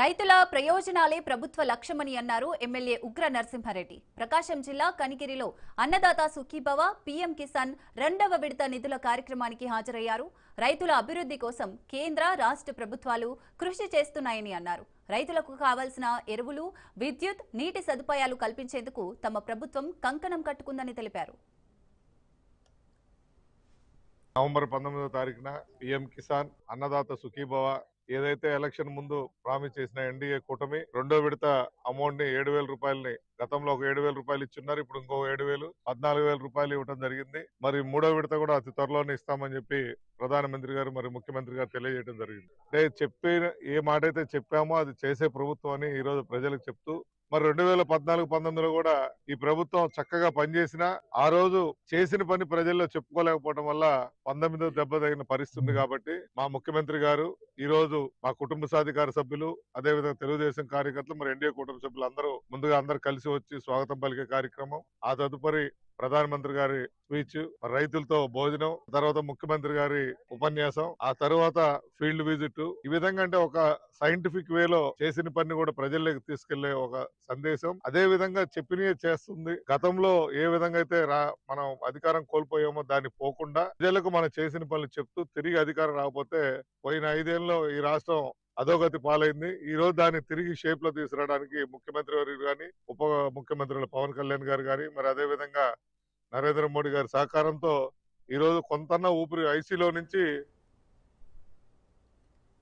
రైతుల ప్రయోజనాలే ప్రభుత్వ లక్ష్యమని అన్నారు ఎమ్మెల్యే ఉగ్ర నరసింహారెడ్డి. ప్రకాశం జిల్లా కనిగిరిలో అన్నదాత సుఖీభవ పీఎం కిసాన్ రెండవ విడత నిధుల కార్యక్రమానికి హాజరయ్యారు. రైతుల అభివృద్ధి కోసం కేంద్ర రాష్ట్ర ప్రభుత్వాలు కృషి చేస్తున్నాయని అన్నారు. రైతులకు కావాల్సిన ఎరువులు విద్యుత్ నీటి సదుపాయాలు కల్పించేందుకు తమ ప్రభుత్వం కంకణం కట్టుకుందని తెలిపారు. నవంబర్ పంతొమ్మిదో తారీఖున పిఎం కిసాన్ అన్నదాత సుఖీభవ ఏదైతే ఎలక్షన్ ముందు ప్రామిస్ చేసిన ఎన్డీఏ కూటమి రెండో విడత అమౌంట్ని ఏడు వేల రూపాయలని గతంలో ఒక ఏడు వేల రూపాయలు ఇచ్చున్నారు ఇప్పుడు ఇంకో ఏడు వేలు పద్నాలుగు వేల రూపాయలు ఇవ్వడం జరిగింది. మరి మూడో విడత కూడా అతి త్వరలోనే ఇస్తామని చెప్పి ప్రధానమంత్రి గారు మరి ముఖ్యమంత్రి గారు తెలియజేయడం జరిగింది. అంటే చెప్పిన ఏ మాట అయితే చెప్పామో అది చేసే ప్రభుత్వం అని ఈ రోజు ప్రజలకు చెప్తూ మరి రెండు వేల పద్నాలుగు పంతొమ్మిదిలో కూడా ఈ ప్రభుత్వం చక్కగా పనిచేసిన ఆ రోజు చేసిన పని ప్రజల్లో చెప్పుకోలేకపోవడం వల్ల పంతొమ్మిదో దెబ్బ తగిన పరిస్థితి ఉంది కాబట్టి మా ముఖ్యమంత్రి గారు ఈ రోజు మా కుటుంబ సాధికార సభ్యులు అదే విధంగా తెలుగుదేశం కార్యకర్తలు మరి ఎన్డీఏ కుటుంబ సభ్యులు అందరూ ముందుగా అందరు కలిసి వచ్చి స్వాగతం పలికే కార్యక్రమం ఆ తదుపరి ప్రధానమంత్రి గారి స్పీచ్ రైతులతో భోజనం తర్వాత ముఖ్యమంత్రి గారి ఉపన్యాసం ఆ తర్వాత ఫీల్డ్ విజిట్ ఈ విధంగా అంటే ఒక సైంటిఫిక్ వేలో చేసిన పని కూడా ప్రజల్లోకి తీసుకెళ్ళే ఒక సందేశం. అదే విధంగా చెప్పినవి చేస్తుంది. గతంలో ఏ విధంగా అయితే రా మనం అధికారం కోల్పోయామో దాన్ని పోకుండా ప్రజలకు మనం చేసిన పనులు చెప్తూ తిరిగి అధికారం రాకపోతే పోయిన ఐదేళ్ళలో ఈ రాష్ట్రం అధోగతి పాలైంది. ఈ రోజు దాన్ని తిరిగి షేప్లో తీసుకురావడానికి ముఖ్యమంత్రి వారు కానీ ఉప ముఖ్యమంత్రులు పవన్ కళ్యాణ్ గారు కానీ మరి అదే విధంగా నరేంద్ర మోడీ గారి సహకారంతో ఈ రోజు కొంత ఊపిరి ఐసీలో నుంచి